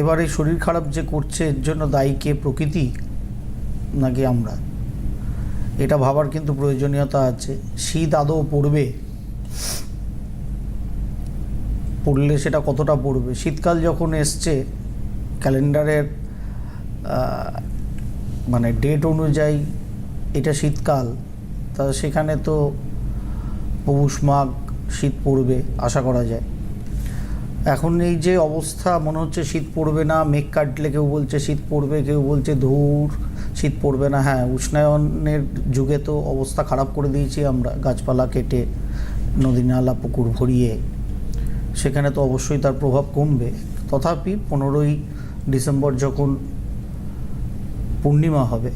এবারে শরীর খারাপ যে করছে, এর জন্য দায়ী কে? প্রকৃতি? নাকি আমরা? এটা ভাবার কিন্তু প্রয়োজনীয়তা আছে। শীত আদৌ পড়বে? পড়লে সেটা কতটা পড়বে? শীতকাল যখন এসছে, ক্যালেন্ডারের মানে ডেট অনুযায়ী এটা শীতকাল। তা সেখানে তো পৌষ মাঘ শীত পড়বে, আশা করা যায়। এখন এই যে অবস্থা, মনে হচ্ছে শীত পড়বে না, মেঘ কাটলে কেউ বলছে শীত পড়বে, কেউ বলছে ধূর, শীত পড়বে না। হ্যাঁ উষ্ণায়নের যুগে তো অবস্থা খারাপ করে দিয়েছি আমরা, গাছপালা কেটে, নদী নালা, পুকুর ভরিয়ে। সেখানে তো অবশ্যই তার প্রভাব কমবে। তথাপি পনেরোই ডিসেম্বর যখন পূর্ণিমা হবে,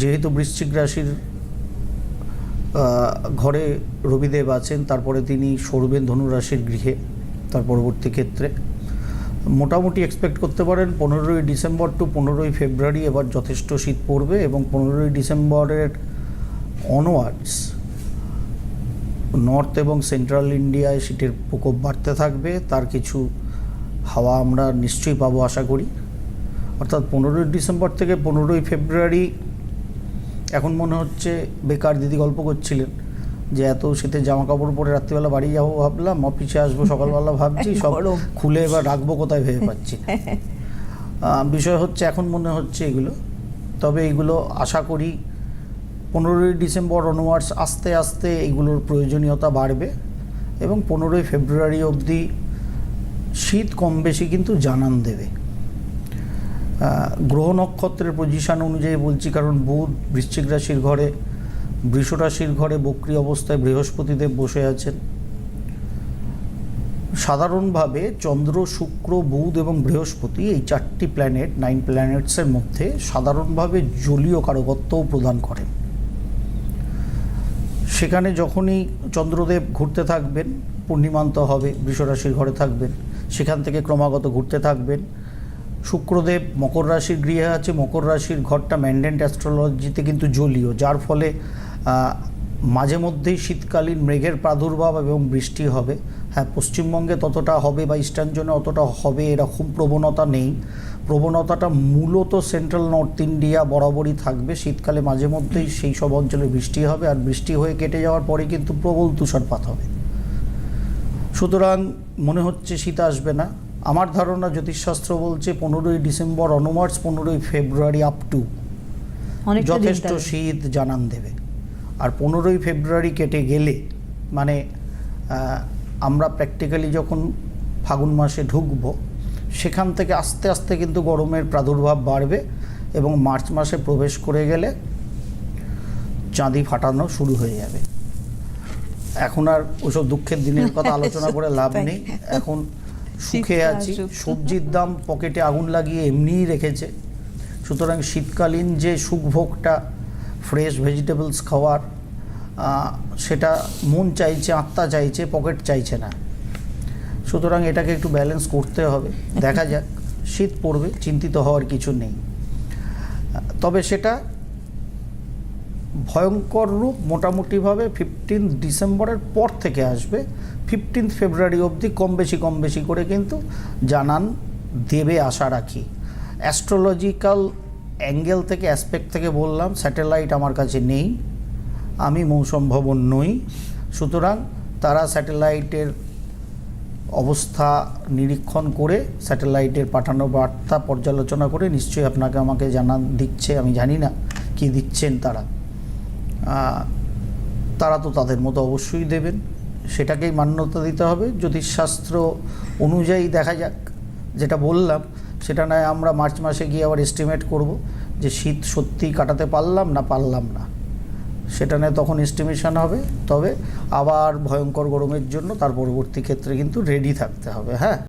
যেহেতু বৃশ্চিক রাশির ঘরে রবিদেব আছেন, তারপরে তিনি সরবেন ধনুরাশির গৃহে, তার পরবর্তী ক্ষেত্রে। মোটামুটি এক্সপেক্ট করতে পারেন পনেরোই ডিসেম্বর টু পনেরোই ফেব্রুয়ারি এবার যথেষ্ট শীত পড়বে এবং পনেরোই ডিসেম্বরের অনওয়ার্ডস নর্থ এবং সেন্ট্রাল ইন্ডিয়ায় শীতের প্রকোপ বাড়তে থাকবে, তার কিছু হাওয়া আমরা নিশ্চয়ই পাবো আশা করি। অর্থাৎ পনেরোই ডিসেম্বর থেকে পনেরোই ফেব্রুয়ারি এখন মনে হচ্ছে বেকার দিদি গল্প করছিলেন যে এত শীতের জামা কাপড় পরে রাত্রিবেলা বাড়ি যাব ভাবলাম অফিসে আসব সকালবেলা ভাবছি সব খুলে এবার রাখব কোথায় ভেবে পাচ্ছি না। বিষয় হচ্ছে এখন মনে হচ্ছে এগুলো। তবে এগুলো আশা করি পনেরোই ডিসেম্বর অনওয়ার্ডস আস্তে আস্তে এগুলোর প্রয়োজনীয়তা বাড়বে এবং পনেরোই ফেব্রুয়ারি অবধি শীত কম বেশি কিন্তু জানান দেবে। গ্রহ নক্ষত্রের পজিশন অনুযায়ী বলছি, কারণ বুধ বৃশ্চিক রাশির ঘরে, বৃষ রাশির ঘরে বক্রি অবস্থায় বৃহস্পতিদেব বসে আছেন। সাধারণভাবে চন্দ্র, শুক্র, বুধ এবং বৃহস্পতি এই চারটি প্ল্যানেট নাইন প্ল্যানেটসের মধ্যে সাধারণভাবে জলীয় কারকত্বও প্রদান করেন। সেখানে যখনই চন্দ্রদেব ঘুরতে থাকবেন, পূর্ণিমান্ত হবে বৃষরাশির ঘরে থাকবেন, সেখান থেকে ক্রমাগত ঘুরতে থাকবেন শুক্রদেব মকর রাশির গৃহে আছে। মকর রাশির ঘরটা ম্যান্ডেন্ট অ্যাস্ট্রোলজিতে কিন্তু জলীয়, যার ফলে মাঝে মধ্যেই শীতকালীন মেঘের প্রাদুর্ভাব এবং বৃষ্টি হবে। হ্যাঁ পশ্চিমবঙ্গে ততটা হবে বা ইস্টার্ন জোনে অতটা হবে এরকম প্রবণতা নেই। প্রবণতাটা মূলত সেন্ট্রাল নর্থ ইন্ডিয়া বরাবরই থাকবে। শীতকালে মাঝে মধ্যেই সেই সব অঞ্চলে বৃষ্টি হবে আর বৃষ্টি হয়ে কেটে যাওয়ার পরে কিন্তু প্রবল তুষারপাত হবে। সুতরাং মনে হচ্ছে শীত আসবে না। আমার ধারণা জ্যোতিষশাস্ত্র বলছে পনেরোই ডিসেম্বর অনওয়ার্ডস পনেরোই ফেব্রুয়ারি আপ টু যথেষ্ট শীত জানান দেবে। আর পনেরোই ফেব্রুয়ারি কেটে গেলে মানে আমরা প্র্যাকটিক্যালি যখন ফাগুন মাসে ঢুকব সেখান থেকে আস্তে আস্তে কিন্তু গরমের প্রাদুর্ভাব বাড়বে এবং মার্চ মাসে প্রবেশ করে গেলে চাঁদি ফাটানো শুরু হয়ে যাবে। এখন আর ওসব দুঃখের দিনের কথা আলোচনা করে লাভ নেই। এখন সুখে আছি সবজির দাম পকেটে আগুন লাগিয়ে এমনিই রেখেছে। সুতরাং শীতকালীন যে সুখভোগটা ফ্রেশ ভেজিটেবলস খাওয়ার সেটা মন চাইছে আত্মা চাইছে পকেট চাইছে না। সুতরাং এটাকে একটু ব্যালেন্স করতে হবে। দেখা যাক শীত পড়বে চিন্তিত হওয়ার কিছু নেই। তবে সেটা ভয়ঙ্কর রূপ মোটামুটিভাবে ফিফটিন্থ ডিসেম্বরের পর থেকে আসবে। ফিফটিন্থ ফেব্রুয়ারি অবধি কম বেশি কম বেশি করে কিন্তু জানান দেবে আশা রাখি। অ্যাস্ট্রোলজিক্যাল অ্যাঙ্গেল থেকে অ্যাসপেক্ট থেকে বললাম স্যাটেলাইট আমার কাছে নেই, আমি মৌসুম ভবন নই। সুতরাং তারা স্যাটেলাইটের অবস্থা নিরীক্ষণ করে স্যাটেলাইটের পাঠানো বার্তা পর্যালোচনা করে নিশ্চয়ই আপনাকে আমাকে জানান, দিচ্ছে, আমি জানি না কি দিচ্ছেন তারা। তারা তো তাদের মতো অবশ্যই দেবেন। সেটাকেই মান্যতা দিতে হবে। জ্যোতিষশাস্ত্র অনুযায়ী দেখা যাক। যেটা বললাম, সেটা নয় আমরা মার্চ মাসে গিয়ে আবার এস্টিমেট করব যে শীত সত্যিই কাটাতে পারলাম না পারলাম না। সেটা নিয়ে তখন এস্টিমেশন হবে। তবে আবার ভয়ঙ্কর গরমের জন্য তার পরবর্তী ক্ষেত্রে কিন্তু রেডি থাকতে হবে। হ্যাঁ?